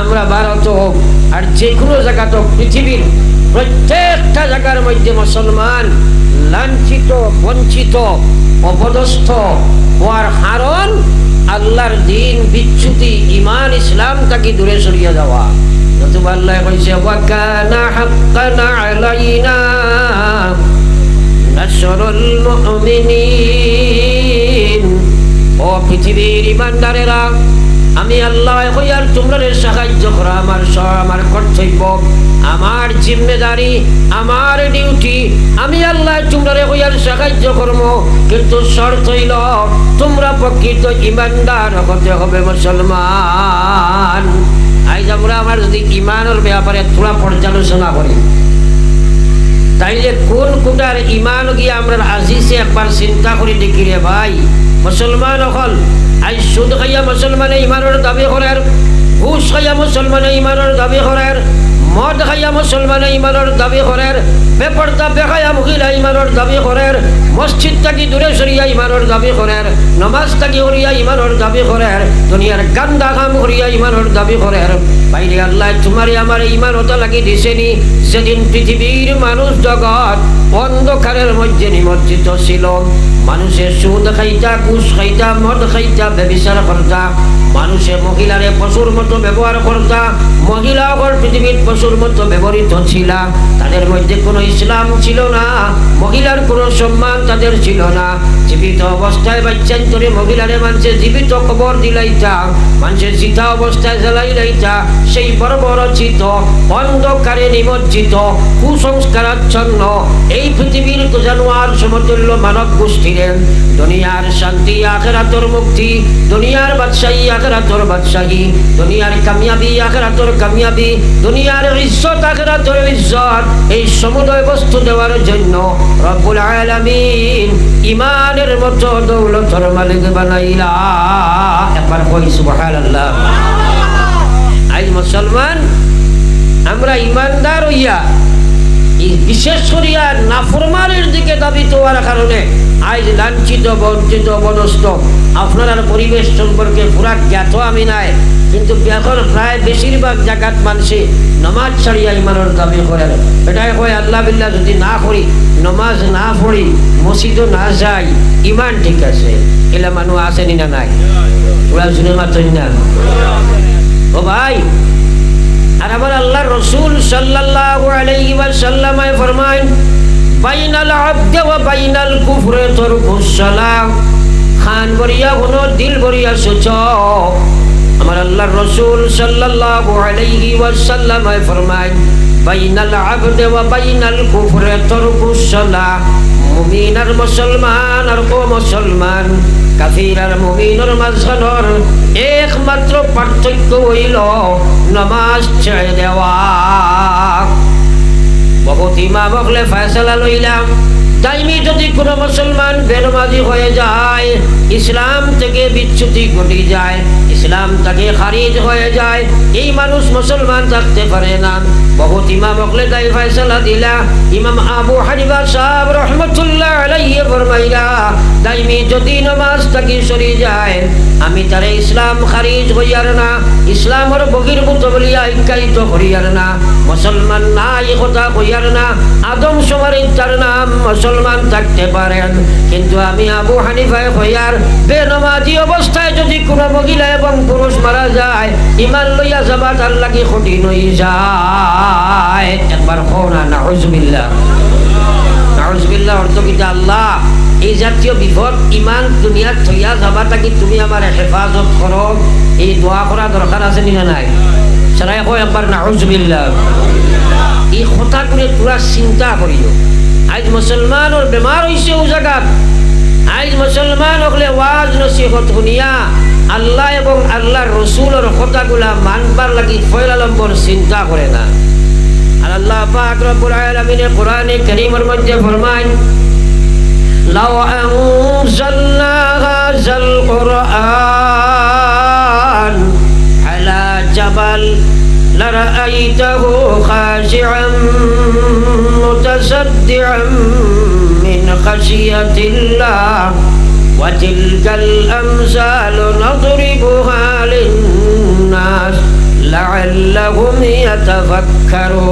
আমরা ভারত হোক আর যে কোনো জায়গা তো পৃথিবীর প্রত্যেকটা জায়গার মধ্যে মুসলমান লাঞ্ছিত, বঞ্চিত, অপদস্থ হওয়ার কারণ আল্লাহর দিন, বিচ্যুতি ইমান ইসলাম তাকে দূরে সরিয়ে যাওয়া ও পৃথিবীর ইমানদারেরা আমি আল্লাহ হইয়ার তোমরা সাহায্য করা, আমার আমার কর্তব্য, আমার জিম্মেদারি, আমার ডিউটি আমি আল্লাহ তোমরা হইয়ার সাহায্য করব কিন্তু শর্ত হইল তোমরা প্রকৃত ইমানদার হতে হবে মুসলমান। আজ আমরা আমার যদি ইমানের ব্যাপারে তোরা পর্যালোচনা করি। তাইলে কোন কোটার ইমান গিয়ে আমরা আজিসে একবার চিন্তা করে দেখি রে ভাই? মুসলমান অকল। আজ সুদ খাইয়া মুসলমানে ইমানের দাবি করার ঘুষ খাইয়া মুসলমানে ইমানের দাবি করার মদ খাইয়া মুসলমানে ইমানের দাবি করার বেপর্দা বেখায়া মহিলা ইমানের দাবি করার মসজিদ থাকি দূরে সরিয়া ইমানের দাবি করার নমাজ থাকি করিয়া ইমানের দাবি করার দুনিয়ার গান্দা কাম করিয়া ইমানের দাবি করার বাইরে আল্লাহ তোমার আমার ইমান হতে লাগি দিছেনি সেদিন পৃথিবীর মানুষ জগৎ অন্ধকারের মধ্যে নিমজ্জিত ছিল। মানুষের সুদ খাইতা ঘুষ খাইতা, মদ খাইতা ব্যবিচার করতা মানুষে মহিলারে পশুর মতো ব্যবহার করতা মহিলা পৃথিবীর পশুর মতো ব্যবহৃত ছিল, তাদের মধ্যে কোনো ইসলাম ছিল না, মহিলার কোনো সম্মান তাদের ছিল না। জীবিত অবস্থায় বাচ্চান্তরে মহিলারে মানুষে জীবিত খবর দিলাইতা মানুষের চিতা অবস্থায় জ্বালাই লাইতা সেই বড় বড় চিত অন্ধকারে নিমজ্জিত, কুসংস্কারাচ্ছন্ন, এই পৃথিবীর জানোয়ার সমতুল্য মানব গোষ্ঠীরে। দুনিয়ার শান্তি আখেরাতর মুক্তি, দুনিয়ার বাদশাহী আখেরাতর বাদশাহী, দুনিয়ার কামিয়াবি আখেরাতর কামিয়াবি, দুনিয়ার ইজ্জত, আখেরাতের ইজ্জত, এই সমুদয় বস্তু দেওয়ার জন্য রব্বুল আলামিন ইমানের মতো দৌলতর মালিক বানাইলা। একবার কই, সুবহানাল্লাহ। আজ মুসলমান, আমরা ইমানদার হইয়া বিশেষ করিয়া নাফরমানের দিকে দাবিত হওয়ার কারণে আজ লাঞ্ছিত, বঞ্চিত বনস্ত আপনার পরিবেশ সম্পর্কে পুরা জ্ঞাত আমি নাই। কিন্তু এখন প্রায় বেশিরভাগ জায়গাত মানুষে নমাজ ছাড়িয়া ইমানের দাবি করেন। এটাই কয়, আল্লাহ বিল্লাহ যদি না করি, নমাজ না পড়ি, মসজিদও না যাই, ইমান ঠিক আছে। এলা মানুষ আসেনি না নাই? ওরা শুনে মাত্র না? ও ভাই আর আবার আল্লাহ রসুল সাল্লাল্লাহু আলাইহি ওয়াসাল্লাম ফরমান বাইনাল আবদে ওয়া বাইনাল কুফরে তরকুস সালাম। খান বরিয়া হলো দিল বরিয়া সুচ। আমার আল্লাহ রসুল সাল্লাল্লাহু আলাইহি ওয়াসাল্লাম ফরমান বাইনাল আবদে ওয়া বাইনাল কুফরে তরকুস সালাম। মুমিন আর মুসলমান আর ও মুসলমান। কাফির আর মুমিনের মাঝখানোর একমাত্র পার্থক্য হইল নমাজ ছেড়ে দেওয়া। বহুত বকলে ফেসলা লইলাম। টাইমে যদি কোনো মুসলমান বেনমাজি হয়ে যায়, ইসলাম থেকে বিচ্যুতি ঘটে যায়, ইসলাম তাকে খারিজ হয়ে যায়, এই মানুষ মুসলমান থাকতে পারে না। বহুত ইমাম হকলে তাই ফয়সলা দিলা। ইমাম আবু হানিফা সাহেব রহমতুল্লাহ আলাইহি ফরমাইলা, দাইমি যদি নমাজ তাকে সরি যায়, আমি তারে ইসলাম খারিজ হইয়ার না, ইসলামের বহির্ভূত বলিয়া ইকায়িত করিয়ার না, মুসলমান না এই কথা কইয়ার না, আদম সমার তার নাম মুসলমান থাকতে পারেন। কিন্তু আমি আবু হানিফায় হইয়ার বেনমাজি অবস্থায় যদি কোনো মহিলা এবং পুরুষ মারা যায় ইমান লইয়া যাবা তার লাগি কঠিন হয়ে যায়। একবার হো না, নাউজুবিল্লাহ। নাউজুবিল্লাহ অর্থ কিন্তু আল্লাহ, এই জাতীয় বিপদ ইমান দুনিয়াত থইয়া যাবা তাকি তুমি আমার হেফাজত করো। এই দোয়া করা দরকার আছে নি নাই? সারাই কয় একবার, নাউজুবিল্লাহ। এই কথাগুলো তোরা চিন্তা করিও। আজ মুসলমান ওর বেমার হয়েছে ও জায়গা আজ মুসলমান হলে ওয়াজ নসিহত শুনিয়া আল্লাহ এবং আল্লাহর রসুলের কথাগুলা মানবার লাগি ফয়লালম্বর চিন্তা করে না। আর আল্লাহ পাক রব্বুল আলামিনের কোরআনে কারীমের মধ্যে ফরমান লাও আনজালনা হাযাল কোরআন আলা জাবাল, লারাআইতাহু খাশিআ متصدعا من خشية الله وتلك الأمثال نضربها للناس لعلهم يتفكرون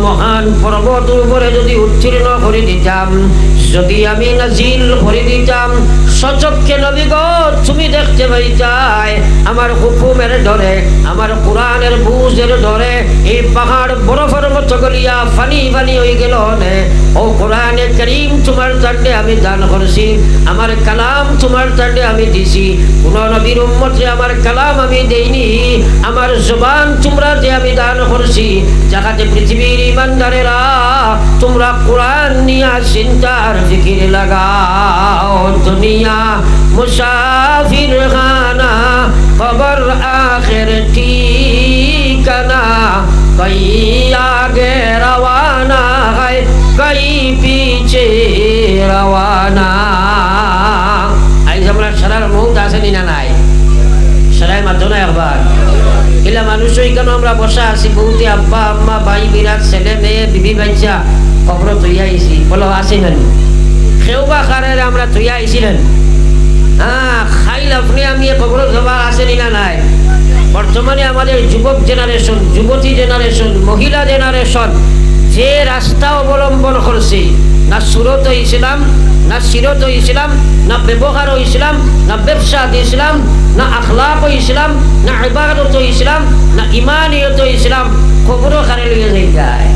মহান পর্বতের উপরে যদি উত্তীর্ণ করে দিতাম, যদি আমি নাজিল করে দিতাম, সচক্ষে নবী গো তুমি দেখতে পাইতাই, আমার হুকুমের ডরে, আমার কোরআনের বুঝের ডরে, এই পাহাড় বরফের মতো গলিয়া ফানি ফানি হয়ে গেল ও কোরআনে করিম তোমার তান্ডে আমি দান করছি, আমার কালাম তোমার তান্ডে আমি দিছি। কোন নবীর উম্মতে আমার কালাম আমি দেইনি, আমার জবান তোমরা যে আমি দান করছি, যাহাতে পৃথিবীর ইমানদারেরা, তোমরা কোরআন নিয়া চিন্তার ফিকির লাগাও। দুনিয়া মুসাফির খানা খবর আখের ঠিকানা। কই আগে রওয়ানা হয়, কই পিছে রওয়ানা। আজ আমরা সারার মুখ আসেনি না নাই? সারাই মাধ্যমে একবার। এলা মানুষ কেন আমরা বসা আছি? বহুতে আব্বা, আম্মা, ভাই বিরাট ছেলে, মেয়ে, বিবি, বাচ্চা খবর তুইয়া আইছি বলো আসি নানি সেও বা খারে আমরা তুইয়া আইছিলেন হ্যাঁ খাইল আপনি, আমি খবর জমা আসেনি না নাই? বর্তমানে আমাদের যুবক জেনারেশন যুবতী জেনারেশন মহিলা জেনারেশন যে রাস্তা অবলম্বন করছে না সুরত ইসলাম না সিরত ইসলাম না ব্যবহার ইসলাম না ব্যবসা ইসলাম না আখলাক ইসলাম না ইবাদত ইসলাম ইমানিয়ত ইসলাম খবরও খারে লইয়া যাই যায়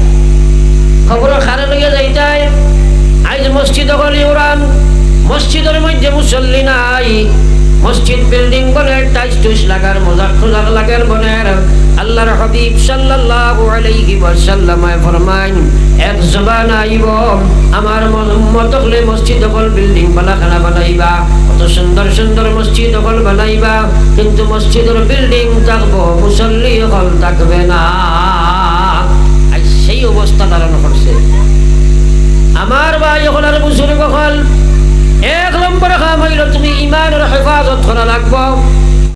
খবরও খারে লইয়া যাই যায় আজ মসজিদ গলি উড়ান মসজিদের মধ্যে মুসল্লি নাই। মসজিদ বিল্ডিং বনে টাইস টুইস লাগার মজাক খোজাক লাগার বনের। আল্লাহর হাবিব সাল্লাল্লাহু আলাইহি ওয়াসাল্লাম ফরমান এক জবান আইব, আমার উম্মত হলে মসজিদ হল বিল্ডিং বানাখানা বানাইবা। কত সুন্দর সুন্দর মসজিদ হল বানাইবা। কিন্তু মসজিদের বিল্ডিং থাকব, মুসল্লি হল থাকবে না। সেই অবস্থা ধারণ করছে। আমার ভাই এখন আর বুজুর্গ হল এক লম্বর কাম হইল তুমি ইমানের হেফাজত করা লাগবো।